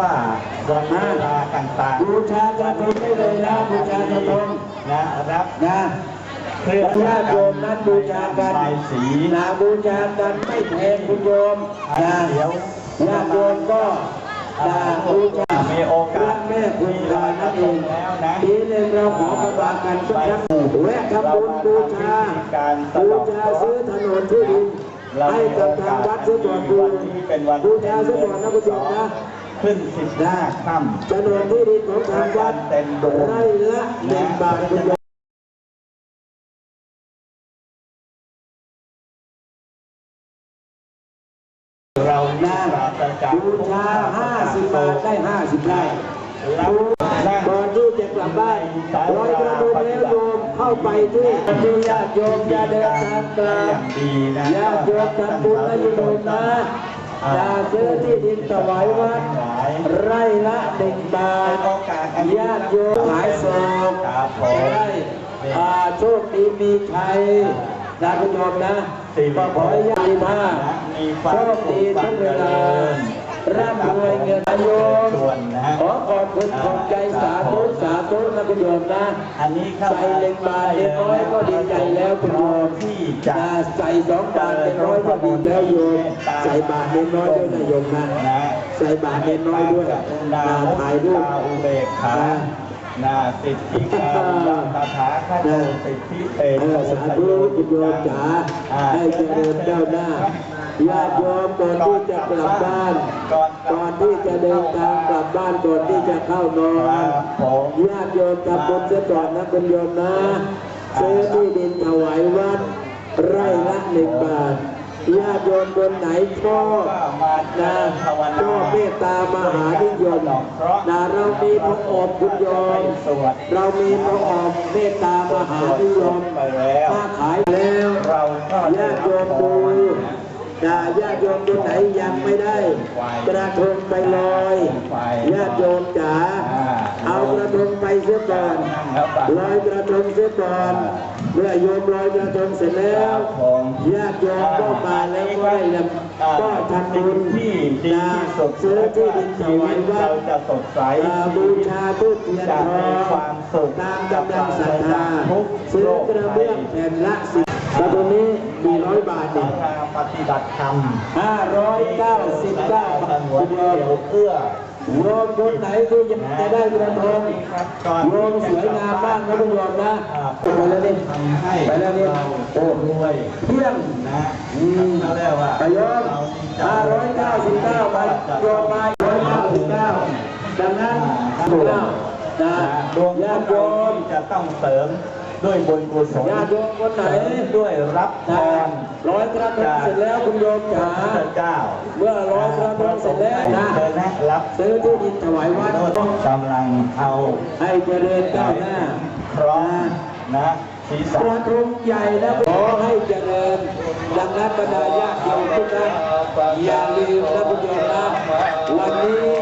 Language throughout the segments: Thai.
ว่าวันเวลาต่างบูชากระทงได้เลยนะบูชากระทงๆนะรับนะเครื่องญาติโยมนั้นบูชากันใบายสีนะบูชากันไม่แพงคุณโยมนะเดี๋ยวญาติโยมก็นะบูชามีโอกาพระสแม่คุณลานั่นเองแล้วนะปีหนึ่งเราขอขมากันสักครั้งแวะทำบุญบูชาการสะบูเดอกชาซื้อถนนที่ดินให้กับทางวัดเสียก่อนบูวันนี้เป็นวันบูชาเสียก่อนนะคุณโยมนะ ขึ้นสิบห้าค่ำโฉนดที่ดินของทางวัดเต็มดวงไร่ละหนึ่งบาทคุณโยมเราหน้าปราศจากบูชาห้าสิบบาทได้ห้าสิบไร่รับนั่งก่อนที่จะกลับบ้านร้อยกระทงแล้วโยมเข้าไปที่ที่ญาติโยมจะเดินทางกลัอบย่างดีนะญาติโยมทำบุญและโยมนะ อย่าซื้อที่ดินถวายวัดไร่ละหนึ่งบาทโอกาสอันนี้ญาติโยมหายโศกครับผมได้อ่าโชคดีมีชัยนะคุณโยมนะก็ขอให้ญาติท่ามีความโชคดีทุกเวลา ร่ำรวยเงินโยมส่วนนะขอขอบคุณขอบใจสาธุสาธุนะคุณโยมนะอันนี้เข้าใส่เล็กบาทเล็กน้อยก็ดีใจแล้วคุณโยมที่จะนะใส่สองบาทเล็กน้อยก็ดีแล้วโยมใส่บาทเล็กน้อยด้วยนะโยมนะนะใส่บาทเล็กน้อยด้วยนานะถ่ายรูปอุเบกขานาสิทธิการคาถาคาโตสิทธิเตเออสาธุคุณโยมจ๋าให้เจริญก้าวหน้า ญาติโยมก่อนที่จะกลับบ้าน ก่อนที่จะเดินทางกลับบ้านก่อนที่จะเข้านอคนรับผมญาติโยมทำบุญเสียก่อนนะคุณโยมนะซื้อที่ดินถวายวัดไร่ละหนึ่งบาทญาติโยมคนไหนชอบนะชอบเมตตามหานิยมนะเรามีพระอบคุณโยมสวดเรามีพระอบเมตตามหานิยมไปแล้วค้าขายแล้วเราก็ญาติโยมดู นะญาติโยมคนไหนยังไม่ได้ กระทงไปลอยญาติโยมจ๋าเอากระทงไปเสียก่อนลอยกระทงเสียก่อนเมื่อโยมลอยกระทงเสร็จแล้วญาติโยมก็มาแล้วก็ได้ลำก็ทำบุญที่ดีที่สุดซื้อที่ดินถชีวาวิยวัเราดจะสดใสบูชาทุกเทียนจะทมีองความสุขตามกำลังศรัทธาซื้อกระเบื้องแผ่นละสิบ แล้วตรงนี้มีร้อยบาทสาเนี่ยราปฏิบัติธรรมห้าร้อยเก้าสิบเก้าสบาทงวนคุณโยเดียวมเอื้อโยมคนไหนที่ยังจะได้กระทงโยมสวยงามมากนะคุณโยมนะไปแล้วนี่ทำให้ไปแล้วนี่เราโอ้รวยเที่ยงนะเขาเรียกว่าไปโยมห้าร้อยเก้าสิบเก้าไปโยมมาร้อยเก้าสิบเก้าดังนั้นเก้านะดวงญาติโยมจะต้องเสริม ด้วยบุญกุศลญาติโยมคนไหนเสริมด้วยรับพนะรร้อยกระทงเสร็จแล้วคุณโยมจ๋าพระเจ้า เมื่อร้อยกระทงเสร็จแล้วนะเชิญนะรับซื้อที่ดินถวายวัดกำลังเอาให้เจริญก้าวหน้าพร้อมนะศีรกษะระทงใหญ่นะขอให้เจริญดังนั้นบรรดาญาติโยมทุกท่านอย่าลืมนะคุณโยมนะวันนี้ถือว่า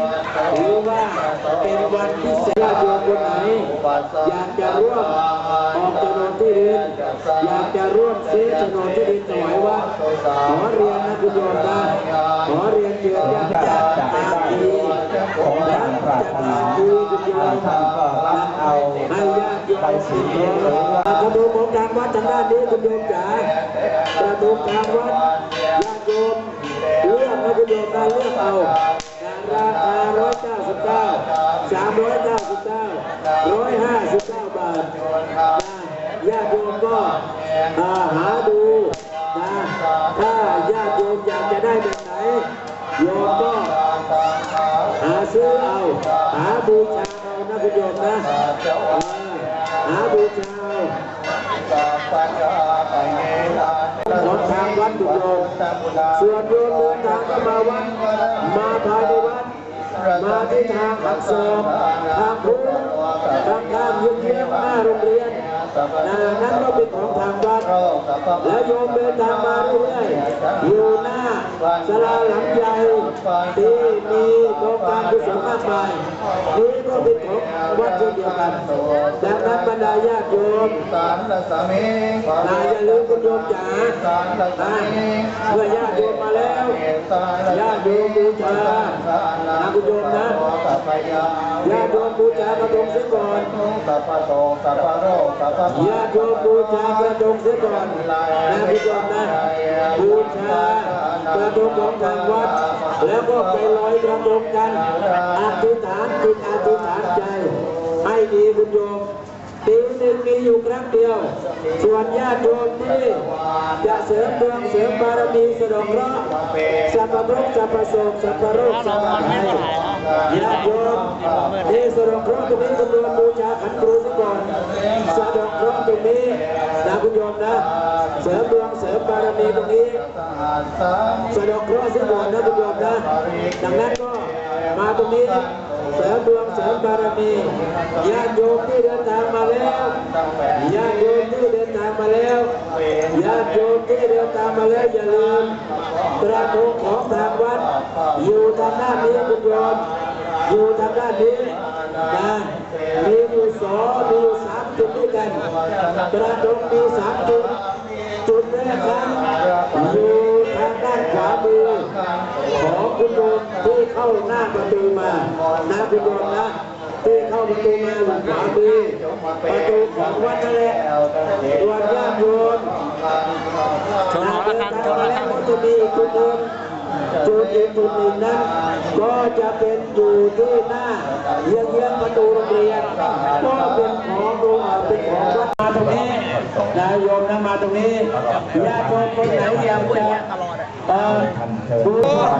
เป็นวันพิเศษญาติโยมคนไหนอยากจะร่วมออกโฉนดที่ดินอยากจะร่วมซื้อโฉนดที่ดินถวายวัดขอเรียนนะคุณโยมนะขอเรียนเชิญญาติญาติตามดีของและการปรารจะถตานามดีคุณโยมท่านก็รับเอาให้ญาติโยมใบสีหรือว่ากระดูของทางวัดทางด้านนี้คุณโยมจ๋ากระดูกทางวัดญาติโยมเลือกนะคุณโยมนะเลือกเอาคาร้อยเก้าสิบเก้าสามร้อยเก้าสิบเก้าร้อยห้าสิบเก้าบาทญาติโยมก็ อ่าหาดูนะถ้าญาติโยมอยากจะได้แบบไหนโยมก็หาซื้อเอา หาบูชาเอานะคุณโยมนะหาบูชาเอาของทางวัดดุโยมส่วนโยมเดินทางก็มาวัดมาภายในวัดมาที่ทางอักษรทางพุทธทางข้ามยืนเยื้องหน้าโรงเรียน นะนั่นก็เป็นของทางวัดแล้วโยมเดินทางมาเรื่อยๆอยู่หน้าศาลาหลังใหญ่ที่มีโครงการกุศลมากมายนี่ก็เป็นของวัดเช่นเดียวกันดังนั้นบรรดาญาติโยมสารละสามีนาอย่าลืมคุณโยมจ๋าสารละสานะมีเมื่อญาติโยมมาแล้วญาติโยมบูชานะ คุณโยมนะสัพพยาญาติโยมบูชากระดงเสียก่อนสัพพโตสัพพโรสัพพญาติโยมบูชากระดงเสียก่อนนะคุณโยมนะบูชากระดงของทางวัด แล้วก็ไปลอยกระดงกันอธิษฐานจิตอธิษฐานใจให้ดีคุณโยม หนึ่งมีอยู่ครั้งเดียว ส่วนญาติโยมที่จะเสริมดวงเสริมบารมีสะดอกเคราะห์สัพพะทุกข์สัพพะโศกสัพพะโรคสัพพะภัยญาติโยมที่สะดอกเคราะห์ตรงนี้คุณโยมบูชาขันครูซะก่อนสะดอกเคราะห์ตรงนี้นะคุณโยมนะ เสริมดวงเสริมบารมีตรงนี้สะดอกเคราะห์เสียก่อนนะคุณโยมนะดังนั้นก็มาตรงนี้ เสริมดวงเสริมบารมีญาติโยมที่เดินทางมาแล้วญาติโยมที่เดินทางมาแล้วญาติโยมที่เดินทางมาแล้วอย่าลืมกระทงของทางวัด อยู่ทางด้านนี้คุณโยมอยู่ทางด้านนี้นะมีอยู่สองมีอยู่สามจุดด้วยกันกระทงมีสามจุดจุดแรกนั้นอยู่ทางด้านขวามือของ คุณโยมที่เข้าหน้าประตูมานะคุณโยมนะที่เข้าประตูมาอยู่ขวามือประตูของวัดนั่นแหละส่วนญาติโยมชมหอระฆังชมระฆังก็จะมีอีกจุดหนึ่งจุดอีกจุดหนึ่งนั้นก็จะเป็นอยู่ที่หน้าเยื้องเยื้องๆประตูโรงเรียนก็เป็นของโรงเป็นของวัดมาตรงนี้นายโยมนะมาตรงนี้ญาติโยมคนไหนอยากจะ เอ่อบูชา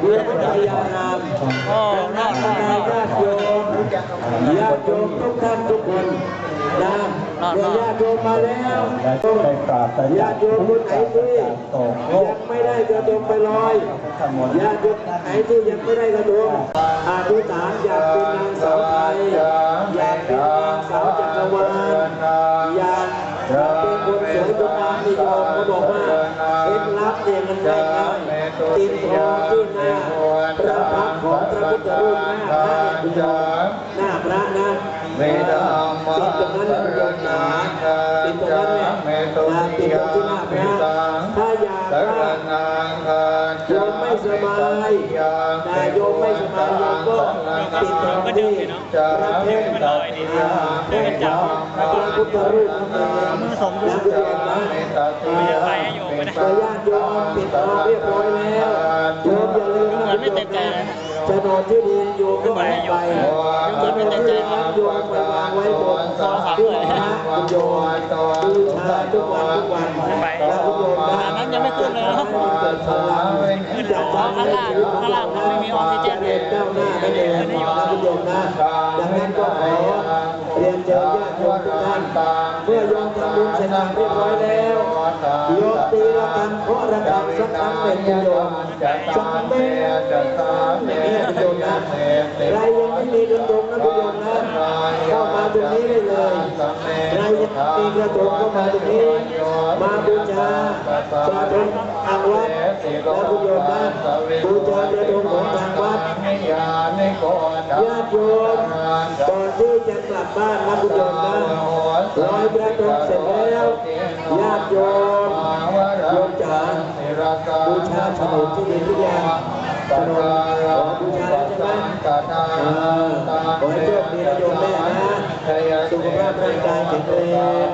เพื่อพยานามโอ้นอกนอกนอกญาติโยมญาติโยมทุกท่านทุกคนนะเมื่อญาติโยมมาแล้วและต้องไปปราศญาติโยมคนไหนที่ยังไม่ได้กระทงไปลอยญาติโยมไหนที่ยังไม่ได้กระทงอธิษฐานอยากเป็นนางสาวไทย ติดทองที่หน้าพระพักของพระพุทธรูปหน้าพระอุโยมหน้าพระนะเวดาติดตรงนั้นแหละคุณโยมนะติดตรงนั้นแหละนะติดตรงที่หน้าพระถ้าอยากว่านาคาโยมไม่สบายแต่โยมไม่สบายโยมก็ติดตรงที่พระเทพอ่าเทพเจ้าพระพุทธรูปนั่นเองนะคุณโยมนะ อ่าพอญาติโยมปิดทองเรียบร้อยแล้วโยมอย่าลืมนะคุณโยมนะโฉนดที่ดินโยมก็เอาไปโฉนดที่ดินโยมไปวางไว้บนที่พระคุณโยมบูชาทุกวันทุกวันนะคุณโยมนะอันนั้นยังไม่ขึ้นเลยเนอะเกิดพลังขึ้นแล้วข้างล่างข้างล่างมันไม่มีออกซิเจนเรียนก้าวหน้านั่นเองนะคุณโยมนะดังนั้นก็ขอ เรียนเชิญาติโยมทุกท่านเมื่อโยมทำบุญเสร็จเรียบร้อยแล้วโยมตีระฆังเคาะระฆังสักครั้งหนึ่งคุณโยมสักเมื่ออย่างนี้คุณโยมนะใครยังไม่มีกระทงนะโยมนะเข้ามาตรงนี้ได้เลยใครยังมีกระทงเข้ามาตรงนี้มาบูชาปราทงทางวัดและโยมนะบูชาประทงของทาง ติโยมก่อนที่จะกลับบ้านนะคุณโยมนะลอยกระทงเสร็จแล้วญาติโยมโยมจ๋าบูชาโฉนดที่ดินทุกอย่างโฉนดขอบูชาแล้วใช่ไหมเออขอให้โชคดีนะโยมแม่นะสุขภาพร่างกายแข็งแรง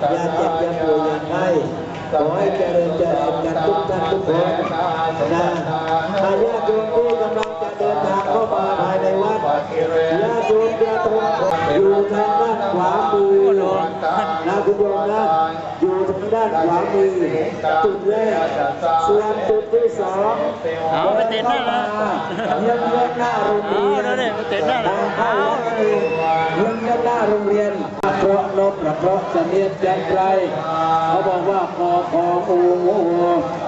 อย่าเจ็บอย่าป่วยอย่าไข้ขอให้เจริญเจริญกันทุกท่านทุกคนนะอาญาติโยม โยมนะอยู่ทางด้านขวามือจุดแรกส่วนจุดที่สองเอาไปติดหน้านะเยี่ยมเยี่ยมหน้าโรงเรียนเอาดูดิไปติดหน้านะเข้าเองเยี่ยมเยี่ยมหน้าโรงเรียนเพราะนบเพราะเสนียดจันไรเขาบอกว่าพอพออูงูสรณาเรียคุณแก้วแถวทาบียบเปรียสมัยาเปรียคุณนากุศลสัมปันโอ้โส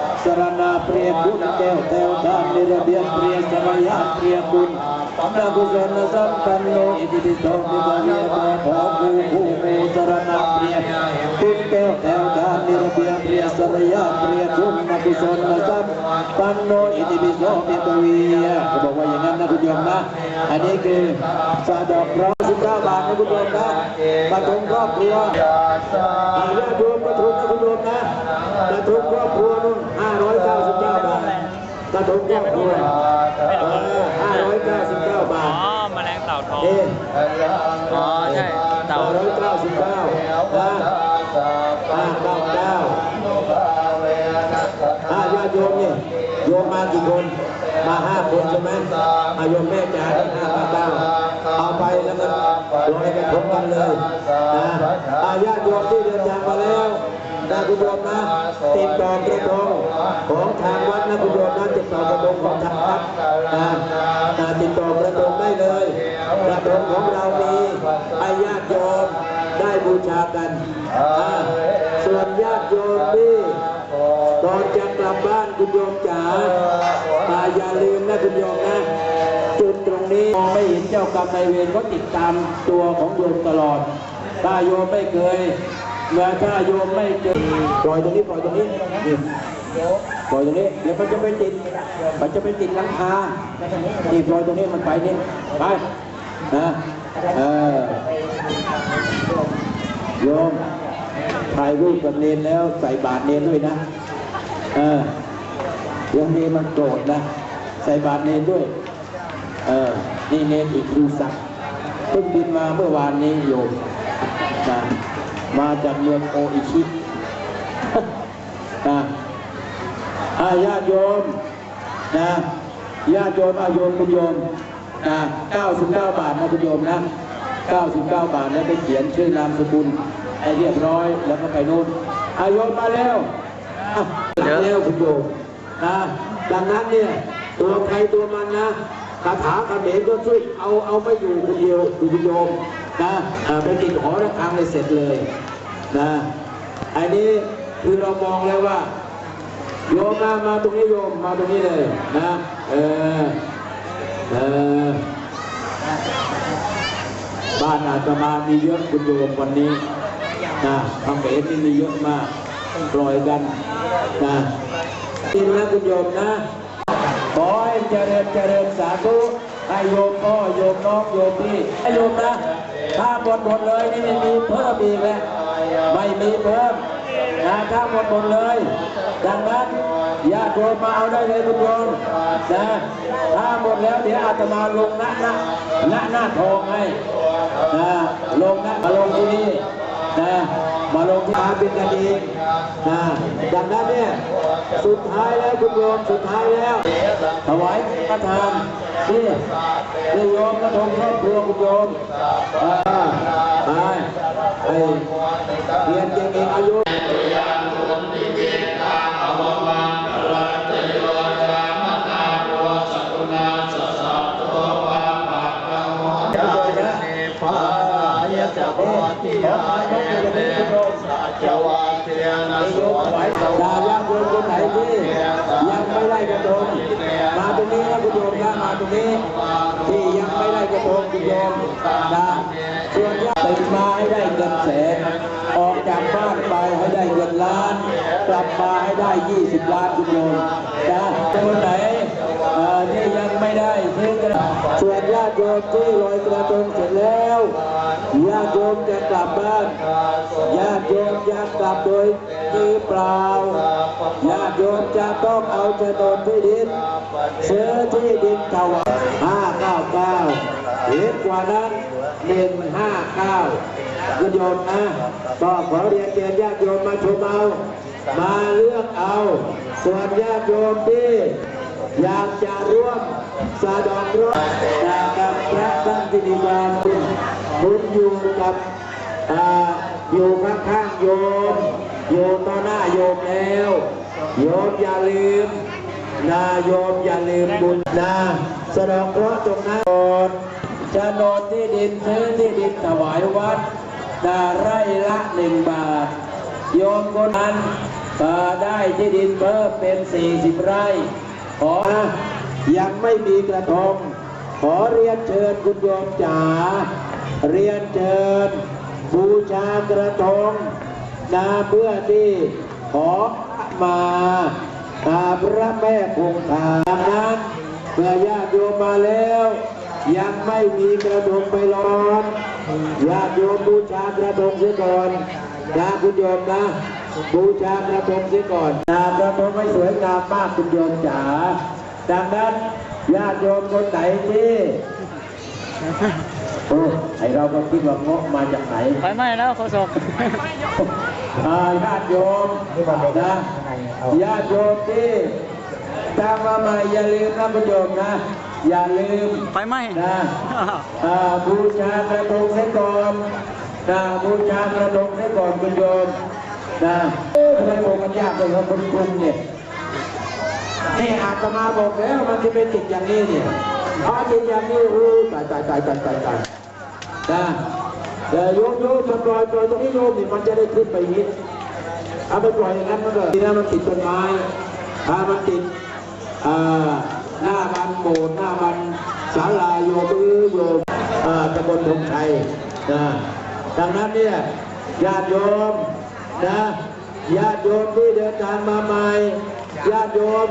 มิบาเวียมาขอคูคูมูสรณาเปรียคุณแก้วแถวทานในระเบียบเปรียสมัยาเปรียคุณนากุศลสัมปันโนอิติปิโสมิบาเวียเขาบอกว่าอย่างนั้นนะคุณโยมนะอันนี้คือสาดอกร้อยสิบเก้าบาทนะคุณโยมนะมาถึงครอบครัวอาญาติโยมกระทุนนะคุณโยมนะกระทุนครอบครัวนู่นห้าร้อยเก้าสิบเก้าบาท กระทุนครอบครัวห้าร้อยเก้าสิบเก้าบาอ๋อทแมลงเต่าทองเอ๊ะอ๋อใช่เต่าห้าร้อยเก้าสิบเก้านะห้าเก้าเก้าห้าญาติโยมเนี่ยโยมมากี่คน มาห้าคนใช่ไหมอาโยมแม่จ๋าทั้งห้าเก้าเก้าเอาไปแล้วก็ลอยกระทงกันเลยนะอาญาติโยมที่เดินทางมาแล้วนะคุณโยมนะติดต่อกระทง ของทางวัดนะคุณโยมนะติดต่อกระทงของทางวัดนะนะติดต่อกระทงได้เลยกระทงของเรามีให้ญาติโยมได้บูชากันส่วนญาติโยมที่ก่อนจะกลับบ้านคุณโยมจ๋าอ่าอย่าลืมนะคุณโยมนะจุดตรงนี้มองไม่เห็นเจ้ากรรมนายเวรก็ติดตามตัวของโยมตลอดถ้าโยมไม่เคยเมื่อถ้าโยมไม่เจอปล่อยตรงนี้ปล่อยตรงนี้ ปล่อยตรงนี้เดี๋ยวมันจะไปติดมันจะไปติดหลังคานี่ปล่อยตรงนี้มันไปนี่ไปนะเออโยมถ่ายรูปกับเนนแล้วใส่บาตรเนนด้วยนะเออเดี๋ยวเนนมันโกรธนะใส่บาตรเนนด้วยเออนี่เนนอีกดูสักเพิ่งบินมาเมื่อวานนี้โยมนะมาจากเมืองโออิชินะ อาญาติโยมนะญาติโยมอาโยมคุณโยมนะ99 บาทนะคุณโยมนะ 99 บาทแล้วไปเขียนชื่อนามสกุลให้เรียบร้อยแล้วก็ไปโน่นอาโยมมาแล้วอะแล้วคุณโยมนะดังนั้นเนี่ยตัวใครตัวมันนะคาถาเขมรก็ช่วยเอาเอาไม่อยู่คนเดียวคุณโยมนะอ่าไปติดหอระฆังเลยเสร็จเลยนะอันนี้คือเรามองแล้วว่า โยมมามาตรงนี้โยมมาตรงนี้เลยนะเออเออบ้านอาตมามีเยอะคุณโยมวันนี้นะทำเอ๋นี่มีเยอะมากปล่อยกันนะกินนะคุณโยมนะขอให้เจริญเจริญสาธุให้โยมพ่อโยมน้องโยมพี่ให้โยมนะถ้าหมดหมดเลยนี่ไม่มีเพิ่มอีกแล้วไม่มีเพิ่ม นะถ้าหมดหมดเลย ดังนั้นญาติโยมมาเอาได้เลยคุณโยมนะถ้าหมดแล้วเดี๋ยวอาตมาลงหน้าหน้าหน้าหน้าทองให้นะลงหน้ามาลงที่นี่นะมาลงที่มาเป็นกันเองนะดังนั้นเนี่ยสุดท้ายแล้วคุณโยมสุดท้ายแล้วถวายพระทานนี่นี่โยมกระทงครอบครัวคุณโยมอ่าไปไปเรียนเก่งๆอายุ จะพอติยายเตสัจวาเทียนะสวถวายดาญาติโยมคนไหนที่ยังไม่ได้กระทงมาตรงนี้นะคุณโยมนะมาตรงนี้ ที่ยังไม่ได้กระทงคุณโยมนะส่วนญาติมาให้ได้เงินแสนออกจากบ้านไปให้ได้เงินล้าน กลับมาให้ได้ 20 ล้านคุณโยมนะคนไหนที่ยังไม่ได้ซื้อกระส่วนญาติโยมที่ลอยกระทงเสร็จแล้ว ญาติโยมจะกลับบ้านญาติโยมจะกลับโดยมือเปล่าญาติโยมจะต้องเอาโฉนดที่ดินซื้อที่ดินถวาย599เห็นกว่านั้น159คุณโยมนะก็ขอเรียนเชิญญาติโยมมาชมเอามาเลือกเอา ส่วนญาติโยมที่อยากจะร่วมสะดอกเคราะกับพระท่านที่มีความคุณ คุณอยู่กับอยู่ข้างๆโยมอยู่ต่อหน้าโยมแล้ว โยมอย่าลืมนะโยมอย่าลืมบุญนะสะดอกเคราะห์ตรงนั้นก่อนโนดที่ดินซื้อที่ดินถวายวัดนาไร่ละหนึ่งบาท โยมคนนั้นได้ที่ดินเพิ่มเป็น 40 ไร่ ขอยังไม่มีกระทงขอเรียนเชิญคุณโยมจ๋า เรียนเชิญบูชากระทงนาเพื่อที่ขอมาตาพระแม่คงคาดังนั้นเมื่อญาติโยมมาแล้ว ยังไม่มีกระทงไปร้อนญาติโยมบูชากระทงเสียก่อนนะคุณโยมนะบูชากระทงเสียก่อนนากระทงให้สวยงามมากคุณโยมจ๋าดังนั้นญาติโยมคนไหนที่ โอ้ไอเราก็คิดว่าเงาะมาจากไหนไฟไหม้แล้วโคศกอ่าญาติโยมนะญาติโยมที่ตามมาใหม่อย่าลืมนะคุณโยมนะ อย่าลืมไฟไหม้นะอ่าบูชากระทงเสียก่อนนะบูชากระทงเสียก่อนคุณโยมนะเอ๊ะทำไมบอกมันยากเลยครับคุณคุณเนี่ยนี่อาตมาบอกแล้วมันจะเป็นติดอย่างนี้เนี่ยพอติดอย่างนี้อู้ตายตายตายตายตายตาย นะแต่โยมโยมมันปล่อยปล่อยตรงนี้โยมนี่มันจะได้ขึ้นไปนิดเอาไปปล่อยอย่างนั้นมันก็ทีนั้นมันติดต้นไม้ถ้ามันติดอ่าหน้าบันโบสถ์หน้าบันศาลาโยมอื้อโยมอ่าตำบลธงชัยนะดังนั้นเนี่ยญาติโยมนะญาติโยมที่เดินทางมาใหม่ญาติโยม